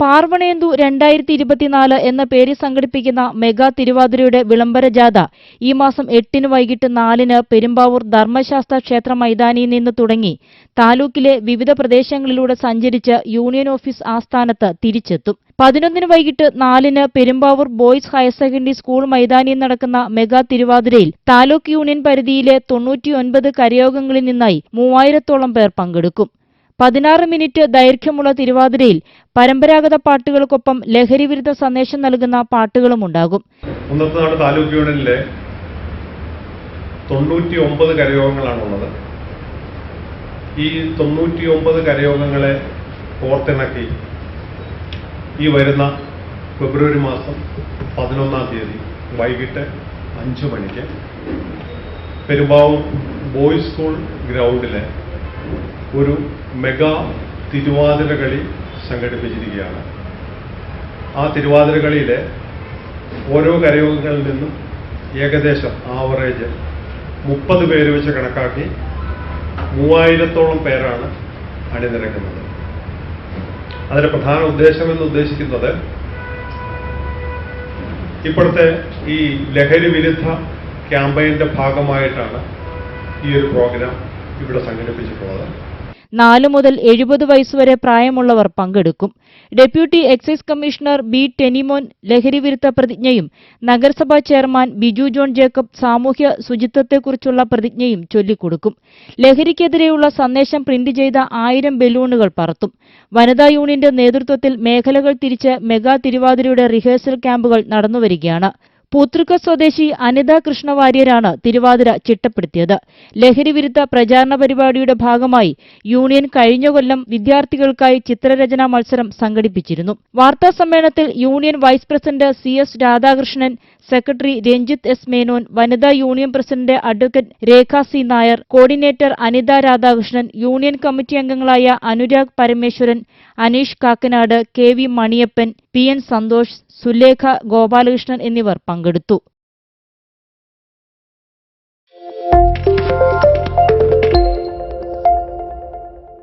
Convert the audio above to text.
കാർവണേന്ദു രണ്ടായിരത്തി ഇരുപത്തിനാല് എന്ന പേരിൽ സംഘടിപ്പിക്കുന്ന മെഗാ തിരുവാതിരയുടെ വിളംബര ജാഥ ഈ മാസം എട്ടിന് വൈകിട്ട് നാലിന് പെരുമ്പാവൂർ ധർമ്മശാസ്ത്ര ക്ഷേത്ര മൈതാനിയിൽ നിന്ന് തുടങ്ങി. താലൂക്കിലെ വിവിധ പ്രദേശങ്ങളിലൂടെ സഞ്ചരിച്ച് യൂണിയൻ ഓഫീസ് ആസ്ഥാനത്ത് തിരിച്ചെത്തും. പതിനൊന്നിന് വൈകിട്ട് നാലിന് Perumbavoor boys higher secondary school മൈതാനിയിൽ നടക്കുന്ന മെഗാ തിരുവാതിരയിൽ താലൂക്ക് യൂണിയൻ പരിധിയിലെ തൊണ്ണൂറ്റിയൊൻപത് കരയോഗങ്ങളിൽ നിന്നായി മൂവായിരത്തോളം പേർ പങ്കെടുക്കും. പതിനാറ് മിനിറ്റ് ദൈർഘ്യമുള്ള തിരുവാതിരയിൽ പരമ്പരാഗത പാട്ടുകൾക്കൊപ്പം ലഹരി വിരുദ്ധ സന്ദേശം നൽകുന്ന പാട്ടുകളുമുണ്ടാകും ഉണ്ടാകും. താലൂക്ക് യൂണിയനിലെ തൊണ്ണൂറ്റി ഒമ്പത് കരയോഗങ്ങളാണുള്ളത്. ഈ തൊണ്ണൂറ്റി ഒമ്പത് കരയോഗങ്ങളെ കോർത്തിണക്കി ഈ വരുന്ന ഫെബ്രുവരി മാസം പതിനൊന്നാം തീയതി വൈകിട്ട് അഞ്ചു മണിക്ക് പെരുമ്പാവൂർ ബോയ്സ് സ്കൂൾ ഗ്രൗണ്ടിലെ ഒരു മെഗാ തിരുവാതിര കളി സംഘടിപ്പിച്ചിരിക്കുകയാണ്. ആ തിരുവാതിര കളിയിലെ ഓരോ കരയോഗങ്ങളിൽ നിന്നും ഏകദേശം ആവറേജ് മുപ്പത് പേര് വെച്ച് കണക്കാക്കി മൂവായിരത്തോളം പേരാണ് അണിനിരക്കുന്നത്. അതിന്റെ പ്രധാന ഉദ്ദേശം എന്ന് ഉദ്ദേശിക്കുന്നത് ഇപ്പോഴത്തെ ഈ ലഹരി വിരുദ്ധ ക്യാമ്പയിന്റെ ഭാഗമായിട്ടാണ് ഈ ഒരു പ്രോഗ്രാം ഇവിടെ സംഘടിപ്പിച്ചിട്ടുള്ളത്. നാല് മുതൽ എഴുപത് വയസ്സുവരെ പ്രായമുള്ളവർ പങ്കെടുക്കും. Deputy excise commissioner B Tenimon ലഹരിവിരുദ്ധ പ്രതിജ്ഞയും നഗരസഭാ ചെയർമാൻ ബിജു ജോൺ ജേക്കബ് സാമൂഹ്യ ശുചിത്വത്തെക്കുറിച്ചുള്ള പ്രതിജ്ഞയും ചൊല്ലിക്കൊടുക്കും. ലഹരിക്കെതിരെയുള്ള സന്ദേശം പ്രിന്റ് ചെയ്ത ആയിരം ബലൂണുകൾ പറത്തും. വനിതാ യൂണിയന്റെ നേതൃത്വത്തിൽ മേഖലകൾ തിരിച്ച് മെഗാ തിരുവാതിരയുടെ റിഹേഴ്സൽ ക്യാമ്പുകൾ നടന്നുവരികയാണ്. പൂത്തൃക്ക സ്വദേശി അനിത കൃഷ്ണവാര്യരാണ് തിരുവാതിര ചിട്ടപ്പെടുത്തിയത്. ലഹരിവിരുദ്ധ പ്രചാരണ പരിപാടിയുടെ ഭാഗമായി യൂണിയൻ കഴിഞ്ഞ കൊല്ലം വിദ്യാർത്ഥികൾക്കായി ചിത്രരചനാ മത്സരം സംഘടിപ്പിച്ചിരുന്നു. വാർത്താ സമ്മേളനത്തിൽ union vice president C S Radhakrishnan secretary Ranjith S Menon വനിതാ union president advocate Rekha C Nair coordinator Anitha Radhakrishnan union committee അംഗങ്ങളായ Anurag Parameswaran Aneesh Kakkanad K V Maniyappan P N Santhosh Sulekha Gopalakrishnan എന്നിവർ പങ്കെടുത്തു.